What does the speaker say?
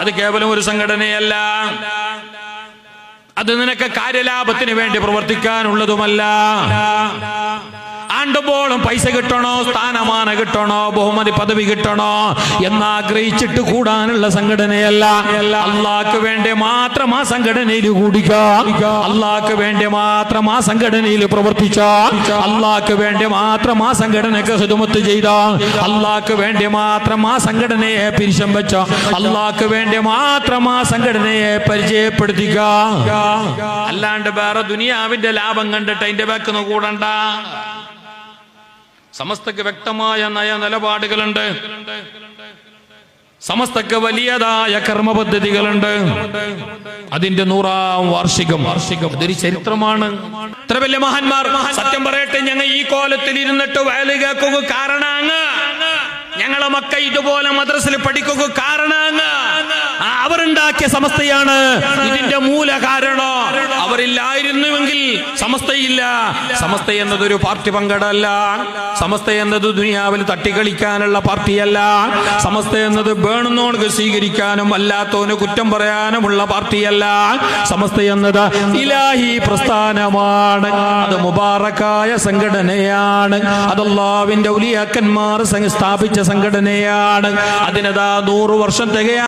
അത് കേവലം ഒരു സംഘടനയല്ല. അത് നിനക്ക് കാര്യലാഭത്തിന് വേണ്ടി പ്രവർത്തിക്കാനുള്ളതുമല്ല. ആണ്ടുമ്പോളും പൈസ കിട്ടണോ സ്ഥാനമാന കിട്ടണോ ബഹുമതി പദവി കിട്ടണോ എന്നാഗ്രഹിച്ചിട്ട് കൂടാനുള്ള സംഘടനയല്ല. അള്ളാക്ക് വേണ്ടി മാത്രം ആ സംഘടനയിൽ കൂടിക്ക. അള്ളാക്ക് വേണ്ടി മാത്രം ആ സംഘടനയിൽ പ്രവർത്തിച്ച. അള്ളാക്ക് വേണ്ടി മാത്രം ആ സംഘടനക്ക് സുതുമത്ത് ചെയ്ത. അള്ളാക്ക് വേണ്ടി മാത്രം ആ സംഘടനയെ പിരിശം വെച്ച. അള്ളാക്ക് വേണ്ടി മാത്രം ആ സംഘടനയെ പരിചയപ്പെടുത്തിക്ക. അല്ലാണ്ട് വേറെ ദുനിയാവിന്റെ ലാഭം കണ്ടിട്ട് അതിന്റെ ബാക്കിന്ന് കൂടണ്ട. സമസ്തക്ക് വ്യക്തമായ നയ നിലപാടുകളുണ്ട്. സമസ്തക്ക് വലിയതായ കർമ്മ പദ്ധതികളുണ്ട് അതിന്റെ നൂറാം വാർഷികം. വാർഷികം ഇതൊരു ചരിത്രമാണ്. ഇത്ര വലിയ മഹാന്മാർ സത്യം പറയട്ടെ ഞങ്ങൾ ഈ കോലത്തിൽ ഇരുന്നിട്ട് വയൽ കേൾക്കുക കാരണാങ് ഞങ്ങളെ മക്ക ഇതുപോലെ മദ്രസിൽ പഠിക്കുക കാരണാങ് ആ, അവരുണ്ടാക്കിയ സമസ്തയാണ്. ഇതിന്റെ മൂല കാരണം. അവരില്ലായിരുന്നുവെങ്കിൽ സമസ്തയില്ല. സമസ്ത എന്നത് ഒരു പാർട്ടി പങ്കടല്ല. സമസ്ത എന്നത് ദുനിയാവിൽ തട്ടിക്കളിക്കാനുള്ള പാർട്ടിയല്ല. സമസ്ത എന്നത് വേണമെന്നോണക്ക് സ്വീകരിക്കാനും അല്ലാത്തവന് കുറ്റം പറയാനുമുള്ള പാർട്ടിയല്ല. സമസ്ത എന്നത് ഇലാഹി പ്രസ്ഥാനമാണ്. അത് മുബാറക്കായ സംഘടനയാണ്. അതല്ലാവിന്റെ ഉലിയാക്കന്മാർ സ്ഥാപിച്ച സംഘടനയാണ്. അതിനതാ നൂറ് വർഷം തികയാ